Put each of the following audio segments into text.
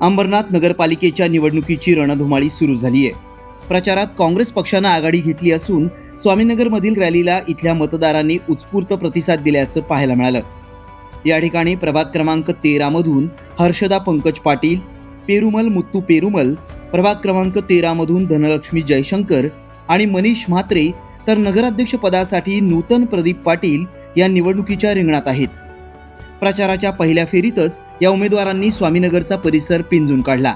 अंबरनाथ नगरपालिकेच्या निवडणुकीची रणधुमाळी सुरू झाली आहे प्रचारात काँग्रेस पक्षानं आघाडी घेतली असून स्वामीनगरमधील रॅलीला इथल्या मतदारांनी उत्स्फूर्त प्रतिसाद दिल्याचं पाहायला मिळालं. या ठिकाणी प्रभाग क्रमांक तेरामधून हर्षदा पंकज पाटील पेरुमल मुत्तू पेरुमल प्रभाग क्रमांक तेरामधून धनलक्ष्मी जयशंकर आणि मनीष म्हात्रे तर नगराध्यक्षपदासाठी नूतन प्रदीप पाटील या निवडणुकीच्या रिंगणात आहेत. प्रचाराच्या पहिल्या फेरीतच या उमेदवारांनी स्वामीनगरचा परिसर पिंजून काढला.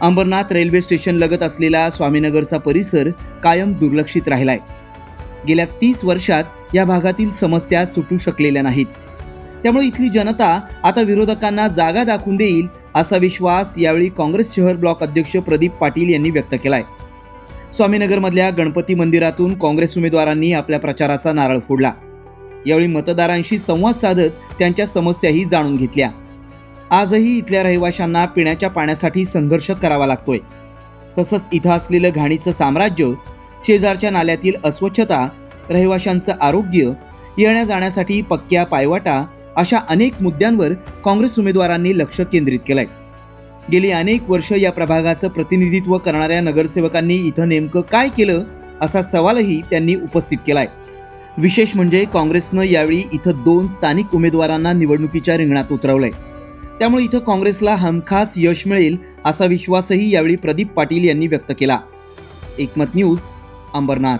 अंबरनाथ रेल्वे स्टेशन लगत असलेला स्वामीनगरचा परिसर कायम दुर्लक्षित राहिलाय. गेल्या तीस वर्षात या भागातील समस्या सुटू शकलेल्या नाहीत. त्यामुळे इथली जनता आता विरोधकांना जागा दाखवून देईल असा विश्वास यावेळी काँग्रेस शहर ब्लॉक अध्यक्ष प्रदीप पाटील यांनी व्यक्त केलाय. स्वामीनगरमधल्या गणपती मंदिरातून काँग्रेस उमेदवारांनी आपल्या प्रचाराचा नारळ फोडला. यावेळी मतदारांशी संवाद साधत त्यांच्या समस्याही जाणून घेतल्या. आजही इथल्या रहिवाशांना पिण्याच्या पाण्यासाठी संघर्ष करावा लागतोय. तसंच इथं असलेलं घाणीचं साम्राज्य शेजारच्या नाल्यातील अस्वच्छता रहिवाशांचं आरोग्य येण्या जाण्यासाठी पक्क्या पायवाटा अशा अनेक मुद्द्यांवर काँग्रेस उमेदवारांनी लक्ष केंद्रित केलंय. गेली अनेक वर्ष या प्रभागाचं प्रतिनिधित्व करणाऱ्या नगरसेवकांनी इथं नेमकं काय केलं असा सवालही त्यांनी उपस्थित केलाय. विशेष म्हणजे काँग्रेसनं यावेळी इथं दोन स्थानिक उमेदवारांना निवडणुकीच्या रिंगणात उतरवलंय. त्यामुळे इथं काँग्रेसला हमखास यश मिळेल असा विश्वासही यावेळी प्रदीप पाटील यांनी व्यक्त केला. एकमत न्यूज अंबरनाथ.